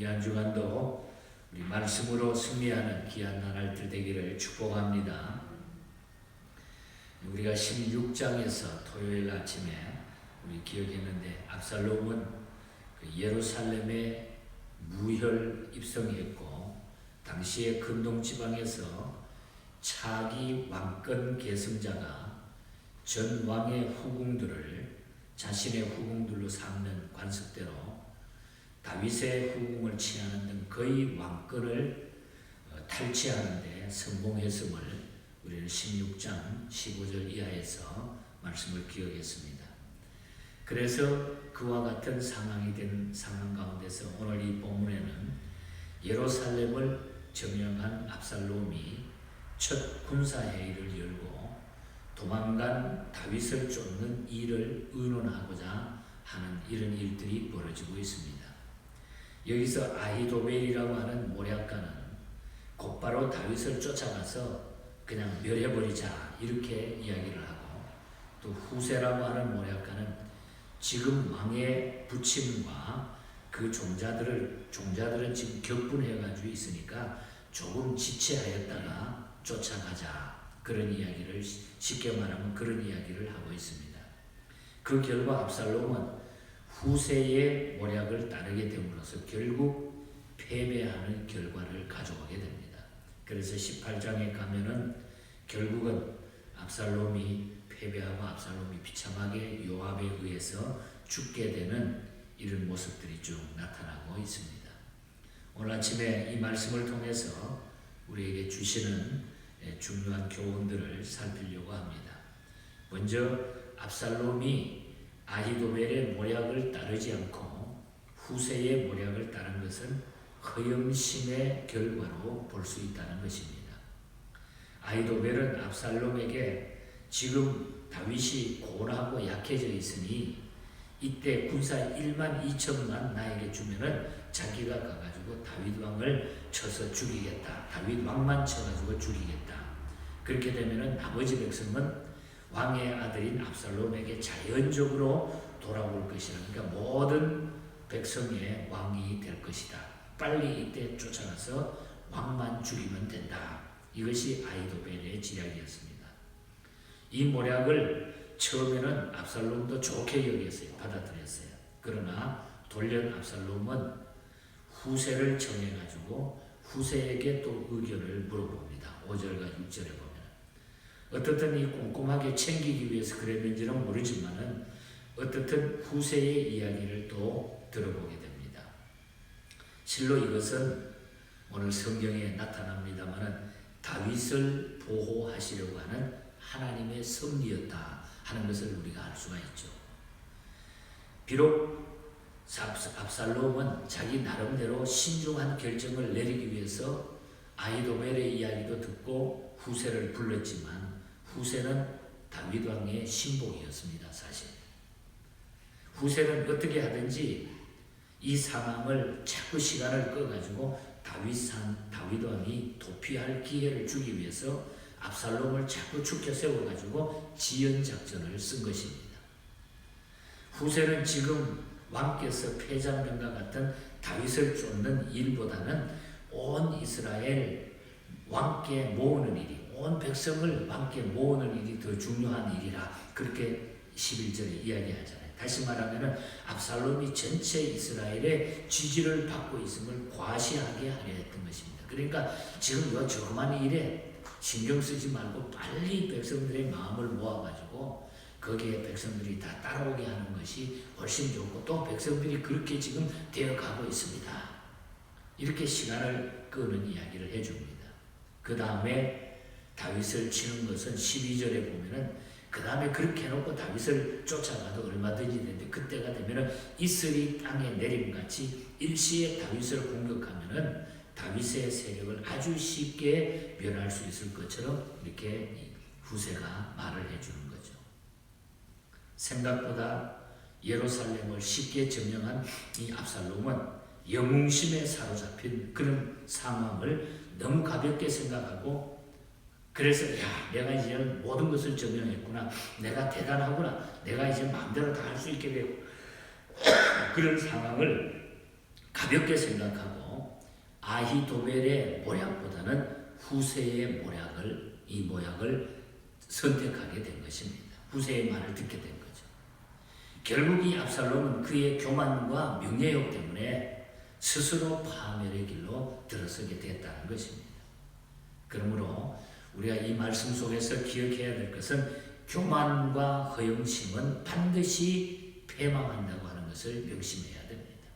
이 한 주간도 우리 말씀으로 승리하는 귀한 나날들 되기를 축복합니다. 우리가 16장에서 토요일 아침에 우리 기억했는데 압살롬은 그 예루살렘에 무혈 입성했고 당시에 근동 지방에서 차기 왕권 계승자가 전 왕의 후궁들을 자신의 후궁들로 삼는 관습대로 다윗의 후궁을 취하는 등 거의 왕권을 어, 탈취하는데 성공했음을 우리는 16장 15절 이하에서 말씀을 기억했습니다. 그래서 그와 같은 상황이 된 상황 가운데서 오늘 이 본문에는 예루살렘을 점령한 압살롬이 첫 군사회의를 열고 도망간 다윗을 쫓는 일을 의논하고자 하는 이런 일들이 벌어지고 있습니다. 여기서 아히도벨이라고 하는 모략가는 곧바로 다윗을 쫓아가서 그냥 멸해버리자 이렇게 이야기를 하고 또 후세라고 하는 모략가는 지금 왕의 부친과 그 종자들을 종자들은 지금 격분해가지고 있으니까 조금 지체하였다가 쫓아가자 그런 이야기를 쉽게 말하면 그런 이야기를 하고 있습니다. 그 결과 압살롬은 후세의 모략을 따르게 됨으로써 결국 패배하는 결과를 가져오게 됩니다. 그래서 18장에 가면은 결국은 압살롬이 패배하고 압살롬이 비참하게 요압에 의해서 죽게 되는 이런 모습들이 쭉 나타나고 있습니다. 오늘 아침에 이 말씀을 통해서 우리에게 주시는 예, 중요한 교훈들을 살피려고 합니다. 먼저 압살롬이 아히도벨의 모략을 따르지 않고 후세의 모략을 따른 것은 허영심의 결과로 볼 수 있다는 것입니다. 아히도벨은 압살롬에게 지금 다윗이 고나하고 약해져 있으니 이때 군사 1만 2천만 나에게 주면은 자기가 가가지고 다윗 왕을 쳐서 죽이겠다. 다윗 왕만 쳐가지고 죽이겠다. 그렇게 되면은 나머지 백성은 왕의 아들인 압살롬에게 자연적으로 돌아올 것이라. 그러니까 모든 백성의 왕이 될 것이다. 빨리 이때 쫓아가서 왕만 죽이면 된다. 이것이 아이도벨의 지략이었습니다. 이 모략을 처음에는 압살롬도 좋게 여겼어요. 받아들였어요. 그러나 돌연 압살롬은 후세를 정해가지고 후세에게 또 의견을 물어봅니다. 5절과 6절에 보면. 어떻든 이 꼼꼼하게 챙기기 위해서 그랬는지는 모르지만은 어떻든 후세의 이야기를 또 들어보게 됩니다. 실로 이것은 오늘 성경에 나타납니다만은 다윗을 보호하시려고 하는 하나님의 섭리였다 하는 것을 우리가 알 수가 있죠. 비록 압살롬은 자기 나름대로 신중한 결정을 내리기 위해서 아이도멜의 이야기도 듣고 후세를 불렀지만 후세는 다윗 왕의 신복이었습니다. 사실 후세는 어떻게 하든지 이 상황을 자꾸 시간을 꺼가지고 다윗 상 다윗 왕이 도피할 기회를 주기 위해서 압살롬을 자꾸 죽여 세워가지고 지연 작전을 쓴 것입니다. 후세는 지금 왕께서 패장병과 같은 다윗을 쫓는 일보다는 온 이스라엘 왕께 모으는 일이 온 백성을 왕께 모으는 일이 더 중요한 일이라 그렇게 11절에 이야기하잖아요. 다시 말하면 압살롬이 전체 이스라엘의 지지를 받고 있음을 과시하게 하려 했던 것입니다. 그러니까 지금 이 조그만 일에 신경 쓰지 말고 빨리 백성들의 마음을 모아가지고 거기에 백성들이 다 따라오게 하는 것이 훨씬 좋고 또 백성들이 그렇게 지금 되어가고 있습니다. 이렇게 시간을 끄는 이야기를 해줍니다. 그 다음에 다윗을 치는 것은 12절에 보면은 그 다음에 그렇게 해놓고 다윗을 쫓아가도 얼마든지 되는데 그때가 되면은 이슬이 땅에 내림같이 일시에 다윗을 공격하면은 다윗의 세력을 아주 쉽게 멸할 수 있을 것처럼 이렇게 후세가 말을 해주는 거죠. 생각보다 예루살렘을 쉽게 점령한 이 압살롬은 영웅심에 사로잡힌 그런 상황을 너무 가볍게 생각하고 그래서 야 내가 이제 모든 것을 점령했구나 내가 대단하구나 내가 이제 마음대로 다 할 수 있게 되고 그런 상황을 가볍게 생각하고 아히도벨의 모략보다는 후세의 모략을 이 모략을 선택하게 된 것입니다. 후세의 말을 듣게 된 거죠. 결국 이 압살롬은 그의 교만과 명예욕 때문에 스스로 파멸의 길로 들어서게 됐다는 것입니다. 그러므로 우리가 이 말씀 속에서 기억해야 될 것은 교만과 허영심은 반드시 패망한다고 하는 것을 명심해야 됩니다.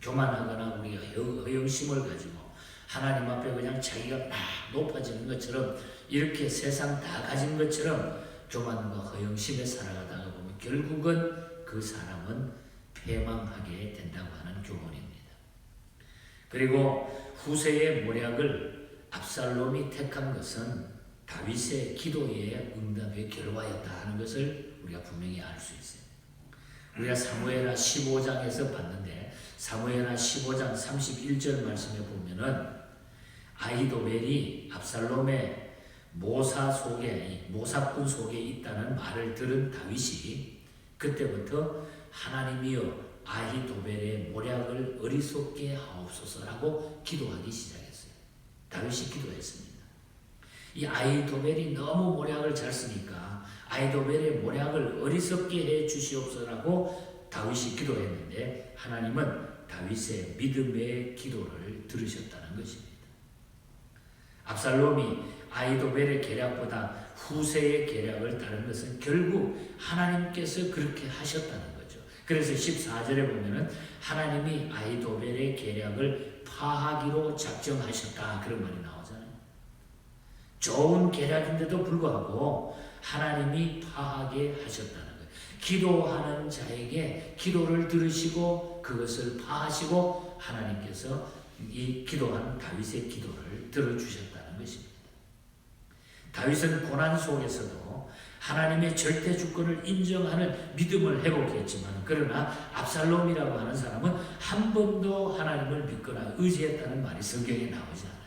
교만하거나 우리가 허영심을 가지고 하나님 앞에 그냥 자기가 막 높아지는 것처럼 이렇게 세상 다 가진 것처럼 교만과 허영심에 살아가다가 보면 결국은 그 사람은 패망하게 된다고 하는 교훈입니다. 그리고 후세의 모략을 압살롬이 택한 것은 다윗의 기도의 응답의 결과였다 하는 것을 우리가 분명히 알 수 있어요. 우리가 사무엘하 15장에서 봤는데 사무엘하 15장 31절 말씀에 보면은 아이도벨이 압살롬의 모사 속에 모사꾼 속에 있다는 말을 들은 다윗이 그때부터 하나님이여 아히도벨의 모략을 어리석게 하옵소서라고 기도하기 시작했어요. 다윗이 기도했습니다. 이 아히도벨이 너무 모략을 잘 쓰니까 아히도벨의 모략을 어리석게 해 주시옵소서라고 다윗이 기도했는데 하나님은 다윗의 믿음의 기도를 들으셨다는 것입니다. 압살롬이 아이도벨의 계략보다 후세의 계략을 따른 것은 결국 하나님께서 그렇게 하셨다는 거죠. 그래서 14절에 보면은 하나님이 아이도벨의 계략을 파하기로 작정하셨다 그런 말이 나오잖아요. 좋은 계략인데도 불구하고 하나님이 파하게 하셨다는 거예요. 기도하는 자에게 기도를 들으시고 그것을 파하시고 하나님께서 이 기도한 다윗의 기도를 들어주셨다는 것입니다. 다윗은 고난 속에서도 하나님의 절대 주권을 인정하는 믿음을 회복했지만 그러나 압살롬이라고 하는 사람은 한 번도 하나님을 믿거나 의지했다는 말이 성경에 나오지 않아요.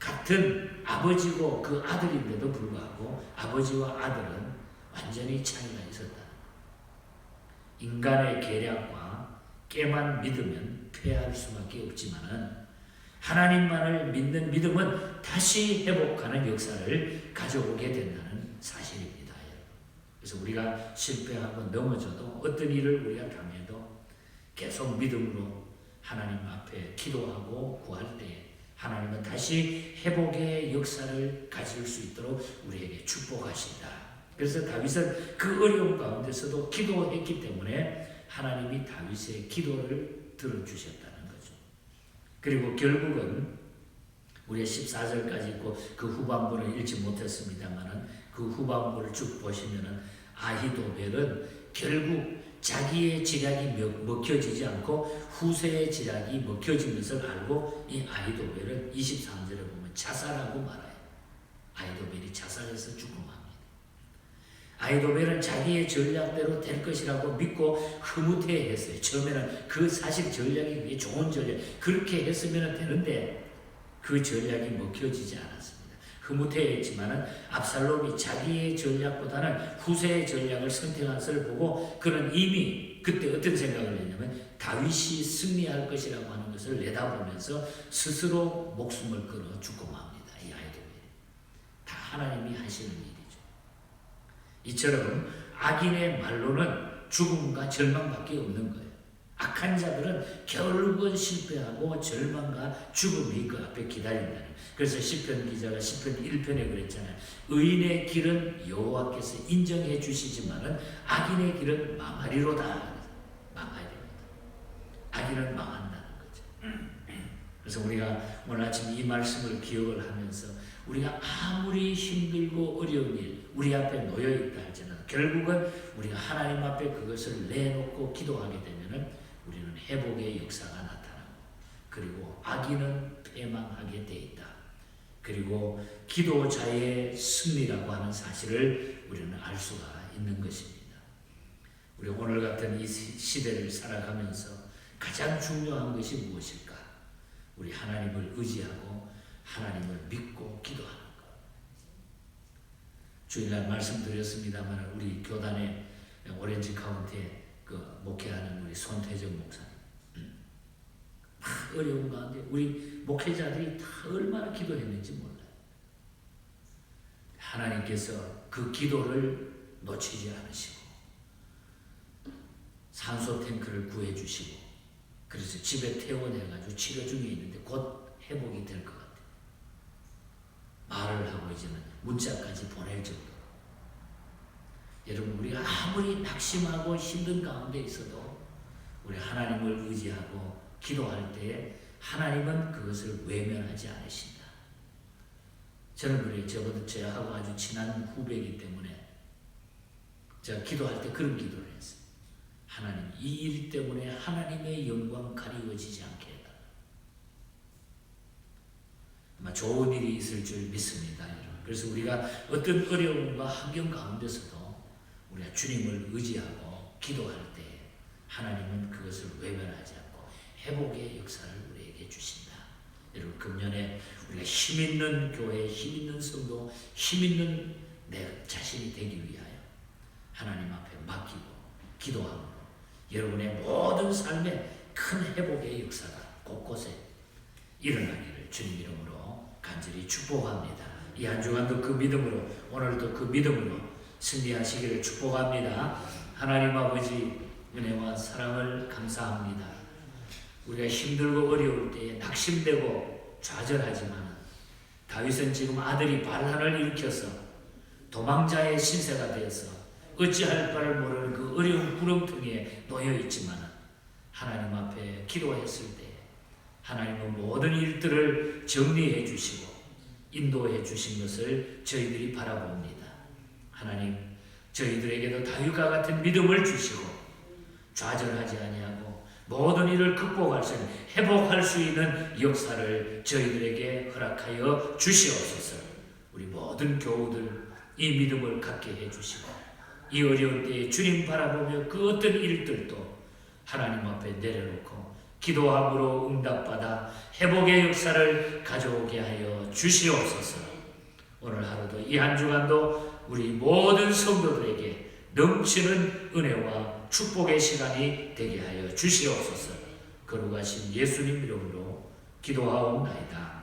같은 아버지고 그 아들인데도 불구하고 아버지와 아들은 완전히 차이가 있었다. 인간의 계략과 깨만 믿으면 패할 수밖에 없지만은 하나님만을 믿는 믿음은 다시 회복하는 역사를 가져오게 된다는 사실입니다. 그래서 우리가 실패하고 넘어져도 어떤 일을 우리가 당해도 계속 믿음으로 하나님 앞에 기도하고 구할 때 하나님은 다시 회복의 역사를 가질 수 있도록 우리에게 축복하신다. 그래서 다윗은 그 어려움 가운데서도 기도했기 때문에 하나님이 다윗의 기도를 들어주셨다는 거죠. 그리고 결국은 우리가 14절까지 있고 그 후반부를 읽지 못했습니다만은 그 후반부를 쭉 보시면은 아히도벨은 결국 자기의 지략이 먹혀지지 않고 후세의 지략이 먹혀진 것을 알고 이 아히도벨은 23절에 보면 자살하고 말아요. 아히도벨이 자살해서 죽고 맙니다. 아히도벨은 자기의 전략대로 될 것이라고 믿고 흐뭇해 했어요. 처음에는 그 사실 전략이 그게 좋은 전략, 그렇게 했으면 되는데 그 전략이 먹혀지지 않았습니다. 흐뭇해 했지만은 압살롬이 자기의 전략보다는 후세의 전략을 선택한 것을 보고 그는 이미 그때 어떤 생각을 했냐면 다윗이 승리할 것이라고 하는 것을 내다보면서 스스로 목숨을 끊어 죽고 맙니다. 이 아이도벨이. 다 하나님이 하시는 일 이처럼 악인의 말로는 죽음과 절망밖에 없는 거예요. 악한 자들은 결국은 실패하고 절망과 죽음이 그 앞에 기다린다는. 그래서 시편 기자가 시편 1편에 그랬잖아요. 의인의 길은 여호와께서 인정해 주시지만은 악인의 길은 망하리로다. 망하야 됩니다. 악인은 망한다는 거죠. 그래서 우리가 오늘 아침 이 말씀을 기억을 하면서 우리가 아무리 힘들고 어려운 일 우리 앞에 놓여 있다 할지라도 결국은 우리가 하나님 앞에 그것을 내놓고 기도하게 되면은 우리는 회복의 역사가 나타나고 그리고 악인은 패망하게 돼 있다. 그리고 기도자의 승리라고 하는 사실을 우리는 알 수가 있는 것입니다. 우리 오늘 같은 이 시대를 살아가면서 가장 중요한 것이 무엇일까? 우리 하나님을 의지하고 하나님을 믿고 기도하는 것. 주일날 말씀드렸습니다만 우리 교단의 오렌지 카운티에 그 목회하는 우리 손태정 목사님. 어려운 가운데 우리 목회자들이 다 얼마나 기도했는지 몰라요. 하나님께서 그 기도를 놓치지 않으시고 산소 탱크를 구해 주시고 그래서 집에 퇴원해가지고 치료 중에 있는데 곧 회복이 될 것. 말을 하고 이제는 문자까지 보낼 정도로. 여러분 우리가 아무리 낙심하고 힘든 가운데 있어도 우리 하나님을 의지하고 기도할 때에 하나님은 그것을 외면하지 않으신다. 저는 그래요. 저보다 저하고 아주 친한 후배이기 때문에 제가 기도할 때 그런 기도를 했어요. 하나님, 이 일 때문에 하나님의 영광 가리워지지 않게 해달라. 아마 좋은 일이 있을 줄 믿습니다, 여러분. 그래서 우리가 어떤 어려움과 환경 가운데서도 우리가 주님을 의지하고 기도할 때 하나님은 그것을 외면하지 않고 회복의 역사를 우리에게 주신다. 여러분 금년에 우리가 힘 있는 교회, 힘 있는 성도, 힘 있는 내 자신이 되기 위하여 하나님 앞에 맡기고 기도함으로 여러분의 모든 삶에 큰 회복의 역사가 곳곳에 일어나기를 주님 이름으로 간절히 축복합니다. 이 한 주간도 그 믿음으로 오늘도 그 믿음으로 승리하시기를 축복합니다. 하나님 아버지 은혜와 사랑을 감사합니다. 우리가 힘들고 어려울 때에 낙심되고 좌절하지만 다윗은 지금 아들이 반란을 일으켜서 도망자의 신세가 되어서 어찌할 바를 모르는 그 어려운 구렁텅이에 놓여 있지만 하나님 앞에 기도했을 때 하나님은 모든 일들을 정리해 주시고 인도해 주신 것을 저희들이 바라봅니다. 하나님 저희들에게도 다윗과 같은 믿음을 주시고 좌절하지 아니하고 모든 일을 극복할 수 있는 회복할 수 있는 역사를 저희들에게 허락하여 주시옵소서. 우리 모든 교우들 이 믿음을 갖게 해 주시고 이 어려운 때에 주님 바라보며 그 어떤 일들도 하나님 앞에 내려놓고 기도함으로 응답받아 회복의 역사를 가져오게 하여 주시옵소서. 오늘 하루도 이 한 주간도 우리 모든 성도들에게 넘치는 은혜와 축복의 시간이 되게 하여 주시옵소서. 거룩하신 예수님 이름으로 기도하옵나이다.